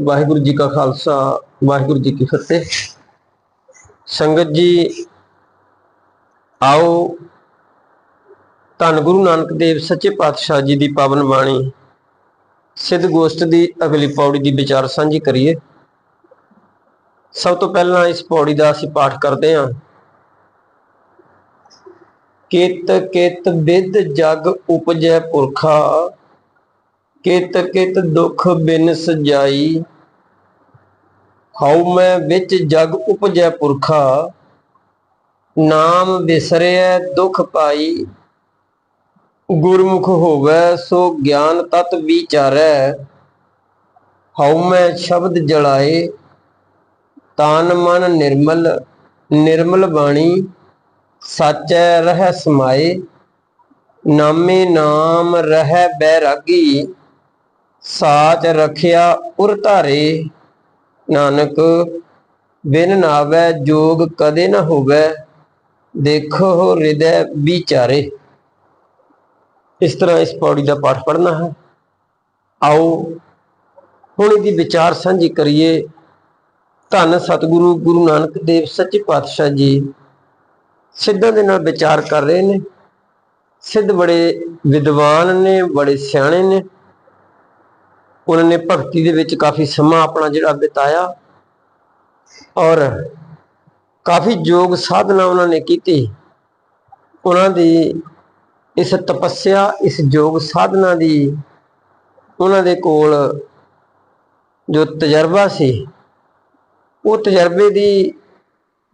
ਵਾਹਿਗੁਰੂ ਜੀ ਕਾ ਖਾਲਸਾ, ਵਾਹਿਗੁਰੂ ਜੀ ਕੀ ਫਤਿਹ। ਸੰਗਤ ਜੀ, ਆਓ ਧੰਨ ਗੁਰੂ ਨਾਨਕ ਦੇਵ ਸੱਚੇ ਪਾਤਸ਼ਾਹ ਜੀ ਦੀ ਪਾਵਨ ਬਾਣੀ, ਸਿੱਧ ਗੋਸ਼ਟ ਦੀ ਅਗਲੀ ਪੌੜੀ ਦੀ ਵਿਚਾਰ ਸਾਂਝੀ ਕਰੀਏ। ਸਭ ਤੋਂ ਪਹਿਲਾਂ ਇਸ ਪੌੜੀ ਦਾ ਅਸੀਂ ਪਾਠ ਕਰਦੇ ਹਾਂ। ਕਿਤ ਕਿਤ ਵਿਦ ਜਗ ਉਪਜੈ ਪੁਰਖਾ ਕਿਤ ਕਿਤ ਦੁਖ ਬਿਨ ਸਜਾਈ, ਹਉ ਮੈਂ ਵਿੱਚ ਜਗ ਉਪਜੈ ਪੁਰਖਾ, ਨਾਮ ਵਿਸਰਿਐ ਦੁਖ ਪਾਈ, ਗੁਰਮੁਖ ਹੋਵੈ ਸੋ ਗਿਆਨ ਤਤ ਵਿਚਾਰੈ, ਹਉ ਮੈਂ ਸ਼ਬਦ ਜਲਾਏ, ਤਾਨ ਮਨ ਨਿਰਮਲ ਨਿਰਮਲ ਬਾਣੀ, ਸਾਚੈ ਰਹਿ ਸਮਾਏ, ਨਾਮੇ ਨਾਮ ਰਹਿ ਬੈਰਾਗੀ ਸਾਚ ਰਖਿਆ ਉਰ ਧਾਰੇ, ਨਾਨਕ, ਬਿਨ ਨਾਵੈ ਜੋਗ ਕਦੇ ਨਾ ਹੋਵੈ, ਦੇਖੋ ਹਿਰਦੈ ਵਿਚਾਰੇ। ਇਸ ਤਰ੍ਹਾਂ ਇਸ ਪੌੜੀ ਦਾ ਪਾਠ ਪੜ੍ਹਨਾ ਹੈ। ਆਓ ਹੁਣ ਇਹਦੀ ਵਿਚਾਰ ਸਾਂਝੀ ਕਰੀਏ। ਧੰਨ ਸਤਿਗੁਰੂ ਗੁਰੂ ਨਾਨਕ ਦੇਵ ਸੱਚੇ ਪਾਤਸ਼ਾਹ ਜੀ, ਸਿੱਧਾਂ ਦੇ ਨਾਲ ਵਿਚਾਰ ਕਰ ਰਹੇ ਨੇ। ਸਿੱਧ ਬੜੇ ਵਿਦਵਾਨ ਨੇ, ਬੜੇ ਸਿਆਣੇ ਨੇ। ਉਹਨਾਂ ਨੇ ਭਗਤੀ ਦੇ ਵਿੱਚ ਕਾਫੀ ਸਮਾਂ ਆਪਣਾ ਜਿਹੜਾ ਬਿਤਾਇਆ ਔਰ ਕਾਫੀ ਯੋਗ ਸਾਧਨਾ ਉਹਨਾਂ ਨੇ ਕੀਤੀ। ਉਹਨਾਂ ਦੀ ਇਸ ਤਪੱਸਿਆ, ਇਸ ਯੋਗ ਸਾਧਨਾ ਦੀ ਉਹਨਾਂ ਦੇ ਕੋਲ ਜੋ ਤਜਰਬਾ ਸੀ, ਉਹ ਤਜਰਬੇ ਦੀ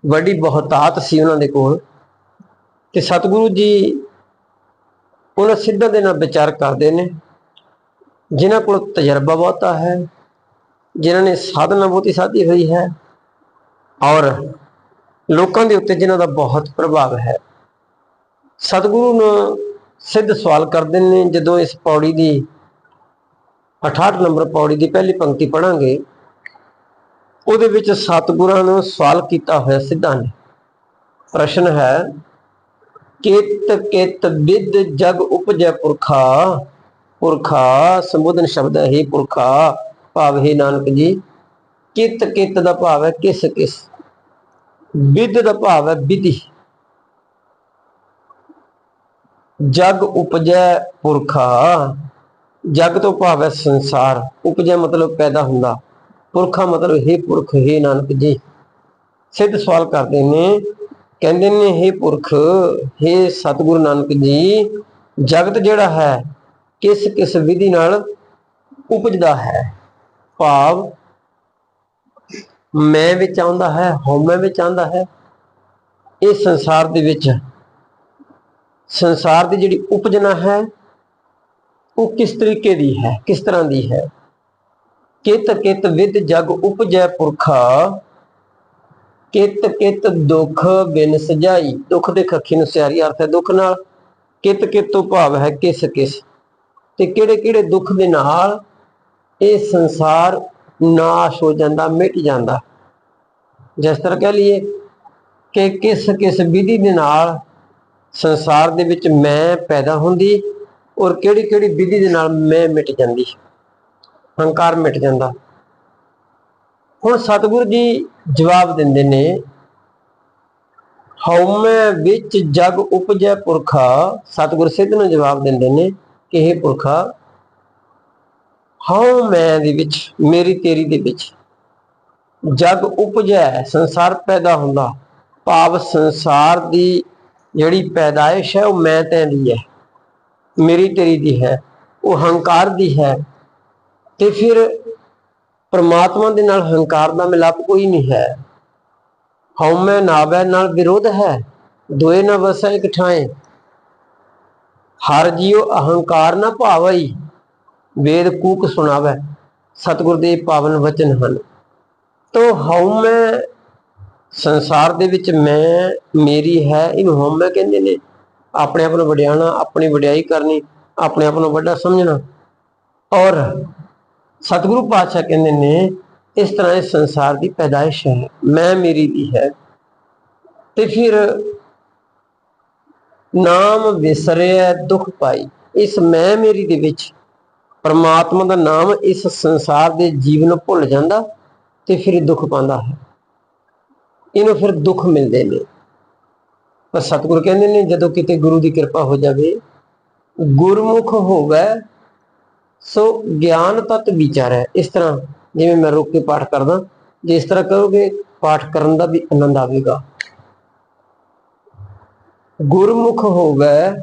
ਵੱਡੀ ਬਹੁਤਾਤ ਸੀ ਉਹਨਾਂ ਦੇ ਕੋਲ। ਤੇ ਸਤਿਗੁਰੂ ਜੀ ਉਹਨਾਂ ਸਿੱਧਾਂ ਦੇ ਨਾਲ ਵਿਚਾਰ ਕਰਦੇ ਨੇ। ਜਿਨ੍ਹਾਂ ਕੋਲ ਤਜਰਬਾ ਬਹੁਤਾ ਹੈ, ਜਿਨ੍ਹਾਂ ਨੇ ਸਾਧਨਾ ਬਹੁਤੀ ਸਾਧੀ ਹੋਈ ਹੈ ਔਰ ਲੋਕਾਂ ਦੇ ਉੱਤੇ ਜਿਨ੍ਹਾਂ ਦਾ ਬਹੁਤ ਪ੍ਰਭਾਵ ਹੈ। ਸਤਿਗੁਰੂ ਨੂੰ ਸਿੱਧ ਸਵਾਲ ਕਰਦੇ ਨੇ, ਜਦੋਂ ਇਸ ਪੌੜੀ ਦੀ 68 ਨੰਬਰ ਪੌੜੀ ਦੀ ਪਹਿਲੀ ਪੰਕਤੀ ਪੜਾਂਗੇ ਉਹਦੇ ਵਿੱਚ ਸਤਿਗੁਰਾਂ ਨੂੰ ਸਵਾਲ ਕੀਤਾ ਹੋਇਆ ਸਿੱਧਾਂ ਨੇ ਪ੍ਰਸ਼ਨ ਹੈ, ਕਿਤ ਕਿਤ ਵਿਦ ਜਗ ਉਪਜੈ ਪੁਰਖਾ ਪੁਰਖਾ, ਸੰਬੋਧਨ ਸ਼ਬਦ ਹੈ, ਹੀ ਪੁਰਖਾ, ਭਾਵ ਹੈ ਨਾਨਕ ਜੀ, ਕਿਤ ਕਿਤ ਦਾ ਭਾਵ ਹੈ, ਕਿਸ ਕਿਸ। ਵਿਦ ਦਾ ਭਾਵ ਹੈ, ਵਿਧੀ। ਜਗ ਉਪਜੈ ਪੁਰਖਾ, ਜਗ ਤੋਂ ਭਾਵ ਹੈ ਸੰਸਾਰ। ਉਪਜੈ ਮਤਲਬ ਪੈਦਾ ਹੁੰਦਾ। ਪੁਰਖਾ ਮਤਲਬ ਹੈ ਪੁਰਖ, ਹੈ ਨਾਨਕ ਜੀ। ਸਿੱਧ ਸਵਾਲ ਕਰਦੇ ਨੇ, ਕਹਿੰਦੇ ਨੇ हे ਪੁਰਖ हे ਸਤਿਗੁਰੂ ਨਾਨਕ ਜੀ, ਜਗਤ ਜਿਹੜਾ ਹੈ ਕਿਸ ਕਿਸ ਵਿਧੀ ਨਾਲ ਉਪਜਦਾ ਹੈ? ਭਾਵ ਮੈਂ ਵਿੱਚ ਆਉਂਦਾ ਹੈ, ਹਉਮੈ ਵਿੱਚ ਆਉਂਦਾ ਹੈ। ਇਹ ਸੰਸਾਰ ਦੇ ਵਿੱਚ ਸੰਸਾਰ ਦੀ ਜਿਹੜੀ ਉਪਜਨਾ ਹੈ, ਉਹ ਕਿਸ ਤਰੀਕੇ ਦੀ ਹੈ? ਕਿਸ ਤਰ੍ਹਾਂ ਦੀ ਹੈ? ਕਿਤ ਕਿਤ ਵਿਦ ਜਗ ਉਪਜੈ ਪੁਰਖਾ, ਕਿਤ ਕਿਤ ਦੁਖ ਬਿਨ ਸਜਾਈ। ਦੁੱਖ ਦੇ ਖੱਖੀ ਨੂੰ ਸਿਆਰੀ ਅਰਥ ਹੈ ਦੁੱਖ ਨਾਲ। ਕਿਤ ਕਿਤ ਤੋਂ ਭਾਵ ਹੈ ਕਿਸ ਕਿਸ। ਤੇ ਕਿਹੜੇ ਕਿਹੜੇ ਦੁੱਖ ਦੇ ਨਾਲ ਇਹ ਸੰਸਾਰ ਨਾਸ਼ ਹੋ ਜਾਂਦਾ, ਮਿਟ ਜਾਂਦਾ। ਜਿਸ ਤਰ੍ਹਾਂ ਕਹਿ ਲਈਏ ਕਿ ਕਿਸ ਕਿਸ ਵਿਧੀ ਦੇ ਨਾਲ ਸੰਸਾਰ ਦੇ ਵਿੱਚ ਮੈਂ ਪੈਦਾ ਹੁੰਦੀ ਔਰ ਕਿਹੜੀ ਕਿਹੜੀ ਵਿਧੀ ਦੇ ਨਾਲ ਮੈਂ ਮਿਟ ਜਾਂਦੀ। ਹੰਕਾਰ ਮਿਟ ਜਾਂਦਾ। ਹੁਣ ਸਤਿਗੁਰੂ ਜੀ ਜਵਾਬ ਦਿੰਦੇ ਨੇ, ਹਉਮੈ ਵਿੱਚ ਜਗ ਉਪਜੈ ਪੁਰਖਾ, ਸਤਿਗੁਰ ਸਿੱਧ ਨੂੰ ਜਵਾਬ ਦਿੰਦੇ ਨੇ ਕਿ ਇਹ ਪੁਰਖਾ, ਹਉ ਮੈਂ ਦੇ ਵਿੱਚ, ਮੇਰੀ ਤੇਰੀ ਦੇ ਵਿੱਚ। ਜਗ ਉਪਜੈ, ਸੰਸਾਰ ਪੈਦਾ ਹੁੰਦਾ। ਭਾਵ ਸੰਸਾਰ ਦੀ ਜਿਹੜੀ ਪੈਦਾਇਸ਼ ਹੈ, ਉਹ ਮੈਂ ਤੈਂ ਦੀ ਹੈ। ਮੇਰੀ ਤੇਰੀ ਦੀ ਹੈ, ਉਹ ਹੰਕਾਰ ਦੀ ਹੈ। ਤੇ ਫਿਰ ਪਰਮਾਤਮਾ ਦੇ ਨਾਲ ਹੰਕਾਰ ਦਾ ਮਿਲਾਪ ਕੋਈ ਨਹੀਂ ਹੈ। ਹਉਮੈ ਨਾਵੈ ਨਾਲ ਵਿਰੋਧ ਹੈ, ਦੋਏ ਨਾ ਵਸੈ ਇਕ ਠਾਏ ਹਰ ਜੀਉ ਅਹੰਕਾਰ ਨਾ ਭਾਵਈ ਵੇਦ ਕੂਕ ਸੁਣਾਵੈ ਸਤਿਗੁਰ ਦੇ ਪਾਵਨ ਵਚਨ ਹਨ। ਤੋ ਹਉਮੈ ਸੰਸਾਰ ਦੇ ਵਿੱਚ ਮੈਂ, ਮੇਰੀ ਹੈ, ਇਹਨੂੰ ਹਉਮੈ ਕਹਿੰਦੇ ਨੇ। ਆਪਣੇ ਆਪ ਨੂੰ ਵਡਿਆਣਾ, ਆਪਣੀ ਵਡਿਆਈ ਕਰਨੀ, ਆਪਣੇ ਆਪ ਨੂੰ ਵੱਡਾ ਸਮਝਣਾ। ਔਰ ਸਤਿਗੁਰੂ ਪਾਤਸ਼ਾਹ ਕਹਿੰਦੇ ਨੇ, ਇਸ ਤਰ੍ਹਾਂ ਇਸ ਸੰਸਾਰ ਦੀ ਪੈਦਾਇਸ਼ ਹੈ, ਮੈਂ ਮੇਰੀ ਦੀ ਹੈ। ਤੇ ਫਿਰ ਨਾਮ ਵਿਸਰਿਆ ਦੁੱਖ ਪਾਈ। ਇਸ ਮੈਂ ਮੇਰੀ ਦੇ ਵਿੱਚ ਪਰਮਾਤਮਾ ਦਾ ਨਾਮ ਇਸ ਸੰਸਾਰ ਦੇ ਜੀਵ ਨੂੰ ਭੁੱਲ ਜਾਂਦਾ ਤੇ ਫਿਰ ਦੁੱਖ ਪਾਉਂਦਾ ਹੈ। ਇਹਨੂੰ ਫਿਰ ਦੁੱਖ ਮਿਲਦੇ ਨੇ। ਪਰ ਸਤਿਗੁਰ ਕਹਿੰਦੇ ਨੇ, ਜਦੋਂ ਕਿਤੇ ਗੁਰੂ ਦੀ ਕਿਰਪਾ ਹੋ ਜਾਵੇ, ਗੁਰਮੁਖ ਹੋਵੇ, ਸੋ ਗਿਆਨ ਤਤ ਹੈ ਇਸ ਤਰ੍ਹਾਂ ਜਿਵੇਂ ਮੈਂ ਰੁਕ ਕੇ ਪਾਠ ਕਰਦਾ, ਜੇ ਇਸ ਤਰ੍ਹਾਂ ਕਰੋਗੇ, ਪਾਠ ਕਰਨ ਦਾ ਵੀ ਆਨੰਦ ਆਵੇਗਾ। ਗੁਰਮੁਖ ਹੋਵੇ,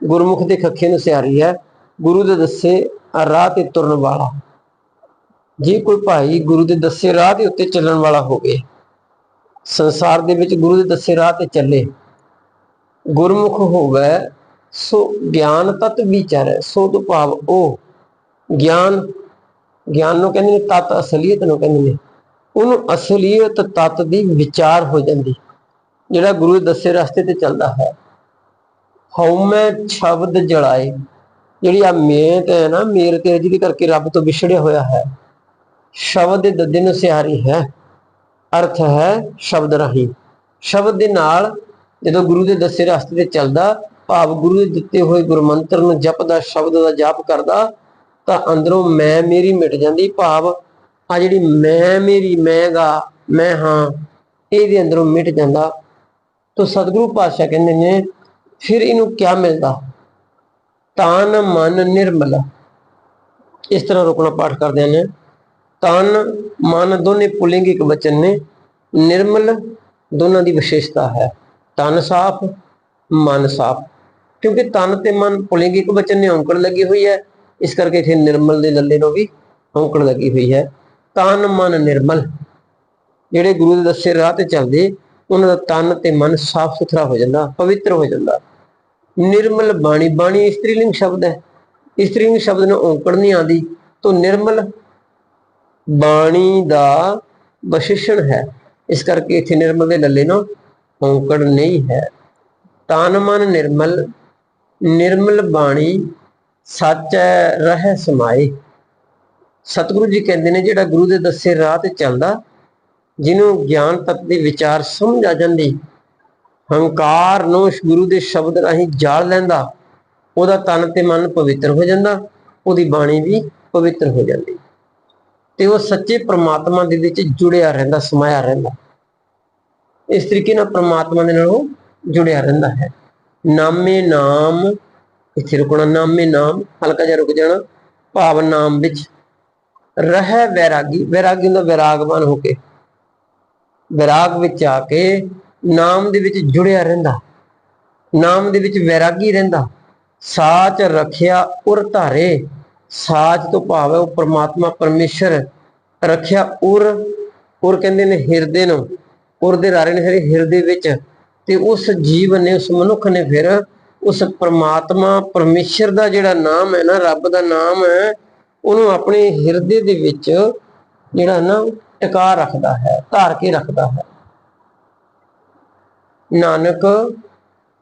ਗੁਰਮੁਖ ਦੇ ਖੱਖੇ ਨੂੰ ਸਿਆਰੀ ਹੈ, ਗੁਰੂ ਦੇ ਦੱਸੇ ਰਾਹ ਤੇ ਤੁਰਨ ਵਾਲਾ। ਜੇ ਕੋਈ ਭਾਈ ਗੁਰੂ ਦੇ ਦੱਸੇ ਰਾਹ ਦੇ ਉੱਤੇ ਚੱਲਣ ਵਾਲਾ ਹੋਵੇ, ਸੰਸਾਰ ਦੇ ਵਿੱਚ ਗੁਰੂ ਦੇ ਦੱਸੇ ਰਾਹ ਤੇ ਚੱਲੇ, ਗੁਰਮੁਖ ਹੋਵੇ, ਸੋ ਗਿਆਨ ਤਤ ਵਿਚਾਰੈ ਸੋ ਤੋਂ ਭਾਵ ਉਹ ਗਿਆਨ ਗਿਆਨ ਨੂੰ ਕਹਿੰਦੇ ਨੇ ਤਤ ਅਸਲੀਅਤ ਨੂੰ ਕਹਿੰਦੇ ਨੇ। ਉਹਨੂੰ ਅਸਲੀਅਤ ਤਤ ਦੀ ਵਿਚਾਰ ਹੋ ਜਾਂਦੀ। ਜਿਹੜਾ ਗੁਰੂ ਦੇ ਦੱਸੇ ਰਸਤੇ ਤੇ ਚੱਲਦਾ ਹੈ। ਹਉਮੈ ਸ਼ਬਦ ਜਲਾਏ ਜਿਹੜੀ ਆ ਮੇਤ ਹੈ ਨਾ ਮੇਰ ਤੇ ਜਿਹਦੇ ਕਰਕੇ ਰੱਬ ਤੋਂ ਵਿਛੜਿਆ ਹੋਇਆ ਹੈ। ਸ਼ਬਦ ਦੇ ਦੱਦੇ ਨੂੰ ਸਿਆਰੀ ਹੈ। ਅਰਥ ਹੈ ਸ਼ਬਦ ਰਾਹੀਂ। ਸ਼ਬਦ ਦੇ ਨਾਲ ਜਦੋਂ ਗੁਰੂ ਦੇ ਦੱਸੇ ਰਸਤੇ ਤੇ ਚੱਲਦਾ, ਭਾਵ ਗੁਰੂ ਦੇ ਦਿੱਤੇ ਹੋਏ ਗੁਰਮੰਤਰ ਨੂੰ ਜਪਦਾ, ਸ਼ਬਦ ਦਾ ਜਾਪ ਕਰਦਾ, ਤਾਂ ਅੰਦਰੋਂ ਮੈਂ ਮੇਰੀ ਮਿਟ ਜਾਂਦੀ। ਭਾਵ ਆ ਜਿਹੜੀ ਮੈਂ ਮੇਰੀ ਮੈਂਗਾ ਮੈਂ ਹਾਂ, ਇਹਦੇ ਅੰਦਰੋਂ ਮਿਟ ਜਾਂਦਾ। ਤਾਂ ਸਤਿਗੁਰੂ ਪਾਤਸ਼ਾਹ ਕਹਿੰਦੇ ਨੇ, ਫਿਰ ਇਹਨੂੰ ਕੀ ਮਿਲਦਾ? ਤਨ ਮਨ ਨਿਰਮਲ। ਇਸ ਤਰ੍ਹਾਂ ਰੁਕਣਾ ਪਾਠ ਕਰਦੇ ਨੇ। ਤਨ ਮਨ ਦੋਨੇ ਪੁਲਿੰਗ ਇੱਕ ਵਚਨ ਨੇ। ਨਿਰਮਲ ਦੋਨਾਂ ਦੀ ਵਿਸ਼ੇਸ਼ਤਾ ਹੈ। ਤਨ ਸਾਫ਼, ਮਨ ਸਾਫ਼। ਕਿਉਂਕਿ ਤਨ ਤੇ ਮਨ ਪੁਲਿੰਗ ਇੱਕ ਵਚਨ ਨੇ, ਔਂਕੜ ਲੱਗੀ ਹੋਈ ਹੈ। ਇਸ ਕਰਕੇ ਇਥੇ ਨਿਰਮਲ ਦੇ ਲੱਲੇ ਨੂੰ ਵੀ ਔਂਕੜ ਲੱਗੀ ਹੋਈ ਹੈ। ਤਨ ਮਨ ਨਿਰਮਲ। ਜਿਹੜੇ ਗੁਰੂ ਦੇ ਦੱਸੇ ਰਾਹ ਤੇ ਚੱਲਦੇ ਉਹਨਾਂ ਦਾ ਤਨ ਤੇ ਮਨ ਸਾਫ਼ ਸੁਥਰਾ ਹੋ ਜਾਂਦਾ, ਪਵਿੱਤਰ ਹੋ ਜਾਂਦਾ। ਨਿਰਮਲ ਬਾਣੀ ਬਾਣੀ ਇਸਤਰੀਲਿੰਗ ਸ਼ਬਦ ਹੈ। ਇਸਤਰੀਲਿੰਗ ਸ਼ਬਦ ਨੂੰ ਔਂਕੜ ਨਹੀਂ ਆਦੀ ਤਾਂ ਨਿਰਮਲ ਬਾਣੀ ਦਾ ਵਿਸ਼ੇਸ਼ਣ ਹੈ। ਇਸ ਕਰਕੇ ਇੱਥੇ ਨਿਰਮਲ ਦੇ ਲੱਲੇ ਨੂੰ ਔਂਕੜ ਨਹੀਂ ਹੈ। ਤਨ ਮਨ ਨਿਰਮਲ ਨਿਰਮਲ ਬਾਣੀ ਸੱਚ ਰਹਿ ਸਮਾਏ। ਸਤਿਗੁਰੂ ਜੀ ਕਹਿੰਦੇ ਨੇ, ਜਿਹੜਾ ਗੁਰੂ ਦੇ ਦੱਸੇ ਰਾਹ ਤੇ ਚੱਲਦਾ ਜਿਹਨੂੰ ਗਿਆਨ ਤਤ ਦੇ ਵਿਚਾਰ ਸਮਝ ਆ ਜਾਂਦੀ। ਹੰਕਾਰ ਨੂੰ ਗੁਰੂ ਦੇ ਸ਼ਬਦ ਰਾਹੀਂ ਜਾਲ ਲੈਂਦਾ। ਉਹਦਾ ਤਨ ਤੇ ਮਨ ਪਵਿੱਤਰ ਹੋ ਜਾਂਦਾ। ਉਹਦੀ ਬਾਣੀ ਵੀ ਪਵਿੱਤਰ ਹੋ ਜਾਂਦੀ। ਤੇ ਉਹ ਸੱਚੇ ਪ੍ਰਮਾਤਮਾ ਦੇ ਵਿੱਚ ਜੁੜਿਆ ਰਹਿੰਦਾ, ਸਮਾਇਆ ਰਹਿੰਦਾ। ਇਸ ਤਰੀਕੇ ਨਾਲ ਪ੍ਰਮਾਤਮਾ ਦੇ ਨਾਲ ਉਹ ਜੁੜਿਆ ਰਹਿੰਦਾ ਹੈ। ਨਾਮੇ ਨਾਮ, ਇੱਥੇ ਰੁਕਣਾ, ਨਾਮੇ ਨਾਮ, ਹਲਕਾ ਜਿਹਾ ਰੁਕ ਜਾਣਾ। ਭਾਵ ਨਾਮ ਵਿੱਚ ਰਹਿ ਵੈਰਾਗੀ ਵੈਰਾਗੀ ਦਾ ਵਿਰਾਗਵਾਨ ਹੋ ਕੇ। ਵਿਰਾਗ ਵਿੱਚ ਆ ਕੇ ਨਾਮ ਦੇ ਵਿੱਚ ਜੁੜਿਆ ਰਹਿੰਦਾ। ਨਾਮ ਦੇ ਵਿੱਚ ਵੈਰਾਗੀ ਰਹਿੰਦਾ। ਸਾਚ ਰੱਖਿਆ ਉਰ ਧਾਰੇ। ਸਾਚ ਤੋਂ ਭਾਵ ਹੈ ਉਹ ਪ੍ਰਮਾਤਮਾ ਪਰਮੇਸ਼ਰ। ਰੱਖਿਆ ਉਰ। ਉਰ ਕਹਿੰਦੇ ਨੇ ਹਿਰਦੇ ਨੂੰ। ਉਰ ਦੇ ਰਾਰੇ ਨੇ ਫਿਰ ਹਿਰਦੇ ਵਿੱਚ। ਤੇ ਉਸ ਜੀਵ ਨੇ, ਉਸ ਮਨੁੱਖ ਨੇ ਫਿਰ ਉਸ ਪ੍ਰਮਾਤਮਾ ਪਰਮੇਸ਼ਰ ਦਾ ਜਿਹੜਾ ਨਾਮ ਹੈ ਨਾ, ਰੱਬ ਦਾ ਨਾਮ ਹੈ, ਉਹਨੂੰ ਆਪਣੇ ਹਿਰਦੇ ਦੇ ਵਿੱਚ ਜਿਹੜਾ ਨਾ ਟਿਕਾ ਰੱਖਦਾ ਹੈ, ਧਾਰ ਕੇ ਰੱਖਦਾ ਹੈ। ਨਾਨਕ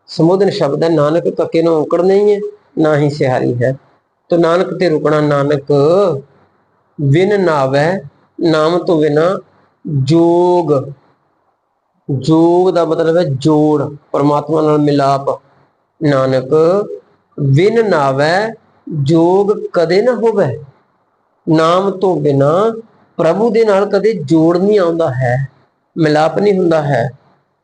ਸਮੋਧਨ ਸ਼ਬਦ ਹੈ, ਨਾਨਕ ਕੱਕੇ ਨੂੰ ਔਕੜ ਨਹੀਂ ਹੈ, ਨਾ ਹੀ ਸਿਹਾਰੀ ਹੈ। ਤੋ ਨਾਨਕ ਤੇ ਰੁਕਣਾ ਨਾਨਕ ਵਿਨ ਨਾਵੈ, ਨਾਮ ਤੋਂ ਬਿਨਾ ਜੋਗ। ਜੋਗ ਦਾ ਮਤਲਬ ਹੈ ਜੋੜ, ਪਰਮਾਤਮਾ ਨਾਲ ਮਿਲਾਪ। ਨਾਨਕ ਵਿਨ ਨਾਵੈ, ਜੋਗ ਕਦੇ ਨਾ ਹੋਵੇ। ਨਾਮ ਤੋਂ ਬਿਨਾ ਪ੍ਰਭੂ ਦੇ ਨਾਲ ਕਦੇ ਜੋੜ ਨਹੀਂ ਆਉਂਦਾ ਹੈ, ਮਿਲਾਪ ਨਹੀਂ ਹੁੰਦਾ ਹੈ।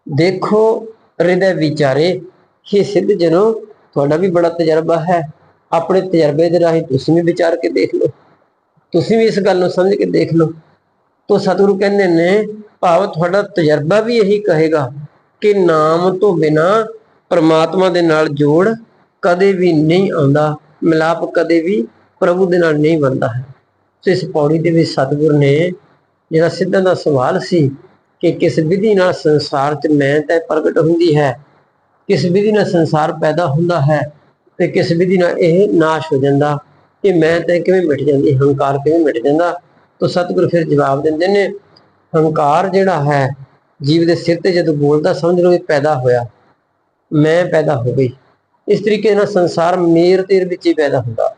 ਦੇਖੋ ਹਿਰਦੇ ਵਿਚਾਰੇ, ਕਿ ਸਿੱਧ ਜਨੋ, ਤੁਹਾਡਾ ਵੀ ਬੜਾ ਤਜਰਬਾ ਹੈ। ਆਪਣੇ ਤਜਰਬੇ ਦੇ ਰਾਹੀਂ ਤੁਸੀਂ ਵੀ ਵਿਚਾਰ ਕੇ ਦੇਖ ਲਓ। ਤੁਸੀਂ ਵੀ ਇਸ ਗੱਲ ਨੂੰ ਸਮਝ ਕੇ ਦੇਖ ਲਓ। ਤੋਂ ਸਤਿਗੁਰੂ ਕਹਿੰਦੇ ਨੇ, ਭਾਵ ਤੁਹਾਡਾ ਤਜਰਬਾ ਵੀ ਇਹੀ ਕਹੇਗਾ ਕਿ ਨਾਮ ਤੋਂ ਬਿਨਾ ਪਰਮਾਤਮਾ ਦੇ ਨਾਲ ਜੋੜ ਕਦੇ ਵੀ ਨਹੀਂ ਆਉਂਦਾ। ਮਿਲਾਪ ਕਦੇ ਵੀ ਪ੍ਰਭੂ ਦੇ ਨਾਲ ਨਹੀਂ ਬਣਦਾ ਹੈ। ਸੋ ਇਸ ਪੌੜੀ ਦੇ ਵਿੱਚ ਸਤਿਗੁਰ ਨੇ ਜਿਹੜਾ ਸਿੱਧਾਂ ਦਾ ਸਵਾਲ ਸੀ ਕਿ ਕਿਸ ਵਿਧੀ ਨਾਲ ਸੰਸਾਰ 'ਚ ਮੈਂ ਤਾਂ ਪ੍ਰਗਟ ਹੁੰਦੀ ਹੈ? ਕਿਸ ਵਿਧੀ ਨਾਲ ਸੰਸਾਰ ਪੈਦਾ ਹੁੰਦਾ ਹੈ? ਤੇ ਕਿਸ ਵਿਧੀ ਨਾਲ ਇਹ ਨਾਸ਼ ਹੋ ਜਾਂਦਾ ਕਿ ਮੈਂ ਤਾਂ ਕਿਵੇਂ ਮਿਟ ਜਾਂਦੀ? ਹੰਕਾਰ ਕਿਵੇਂ ਮਿਟ ਜਾਂਦਾ? ਤਾਂ ਸਤਿਗੁਰ ਫਿਰ ਜਵਾਬ ਦਿੰਦੇ ਨੇ, ਹੰਕਾਰ ਜਿਹੜਾ ਹੈ, ਜੀਵ ਦੇ ਸਿਰ ਤੇ ਜਦੋਂ ਬੋਲਦਾ ਸਮਝ ਲਓ ਇਹ ਪੈਦਾ ਹੋਇਆ, ਮੈਂ ਪੈਦਾ ਹੋ ਗਈ। ਇਸ ਤਰੀਕੇ ਨਾਲ ਸੰਸਾਰ ਮੇਰ ਤੇਰ ਵਿੱਚ ਹੀ ਪੈਦਾ ਹੁੰਦਾ।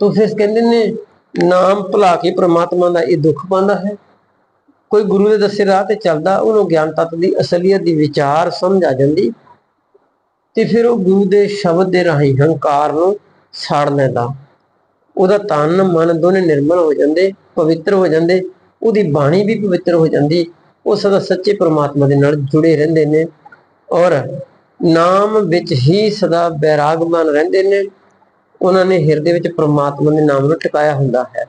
ਤਾਂ ਫਿਰ ਕਹਿੰਦੇ ਨੇ ਨਾਮ ਭੁਲਾ ਕੇ ਪ੍ਰਮਾਤਮਾ ਦਾ ਇਹ ਦੁੱਖ ਪਾਉਂਦਾ ਹੈ। ਕੋਈ ਗੁਰੂ ਦੇ ਦੱਸੇ ਰਾਹ ਤੇ ਚੱਲਦਾ, ਉਹਨੂੰ ਗਿਆਨ ਤਤ ਦੀ, ਅਸਲੀਅਤ ਦੀ ਵਿਚਾਰ ਸਮਝ ਆ ਜਾਂਦੀ ਤੇ ਫਿਰ ਉਹ ਗੁਰੂ ਦੇ ਸ਼ਬਦ ਦੇ ਰਾਹੀਂ ਹੰਕਾਰ ਨੂੰ ਸਾੜ ਲੈਂਦਾ। ਉਹਦਾ ਤਨ, ਮਨ ਦੋਨੇ ਨਿਰਮਲ ਹੋ ਜਾਂਦੇ, ਪਵਿੱਤਰ ਹੋ ਜਾਂਦੇ, ਉਹਦੀ ਬਾਣੀ ਵੀ ਪਵਿੱਤਰ ਹੋ ਜਾਂਦੀ, ਉਹ ਸਦਾ ਸੱਚੇ ਪ੍ਰਮਾਤਮਾ ਦੇ ਨਾਲ ਜੁੜੇ ਰਹਿੰਦੇ ਨੇ ਔਰ ਨਾਮ ਵਿੱਚ ਹੀ ਸਦਾ ਬੈਰਾਗਮਾਨ ਰਹਿੰਦੇ ਨੇ। ਉਹਨਾਂ ਨੇ ਹਿਰਦੇ ਵਿੱਚ ਪ੍ਰਮਾਤਮਾ ਦੇ ਨਾਮ ਨੂੰ ਟਿਕਾਇਆ ਹੁੰਦਾ ਹੈ।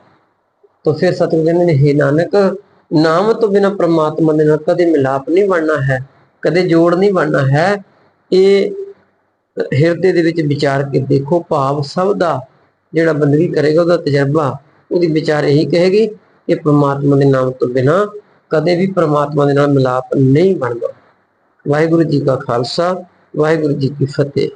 ਤਾਂ ਫਿਰ ਸਤਿਗੁਰੂ ਕਹਿੰਦੇ ਨੇ ਹੇ ਨਾਨਕ, ਨਾਮ ਤੋਂ ਬਿਨਾ ਪ੍ਰਮਾਤਮਾ ਦੇ ਨਾਲ ਕਦੇ ਮਿਲਾਪ ਨਹੀਂ ਬਣਨਾ ਹੈ, ਕਦੇ ਜੋੜ ਨਹੀਂ ਬਣਨਾ ਹੈ। ਇਹ ਹਿਰਦੇ ਦੇ ਵਿੱਚ ਵਿਚਾਰ ਕੇ ਦੇਖੋ, ਭਾਵ ਸਭ ਦਾ ਜਿਹੜਾ ਬੰਦਗੀ ਕਰੇਗਾ, ਉਹਦਾ ਤਜਰਬਾ, ਉਹਦੀ ਵਿਚਾਰ ਇਹੀ ਕਹੇਗੀ ਕਿ ਪ੍ਰਮਾਤਮਾ ਦੇ ਨਾਮ ਤੋਂ ਬਿਨਾ ਕਦੇ ਵੀ ਪ੍ਰਮਾਤਮਾ ਦੇ ਨਾਲ ਮਿਲਾਪ ਨਹੀਂ ਬਣਦਾ। ਵਾਹਿਗੁਰੂ ਜੀ ਕਾ ਖਾਲਸਾ, ਵਾਹਿਗੁਰੂ ਜੀ ਕੀ ਫਤਿਹ।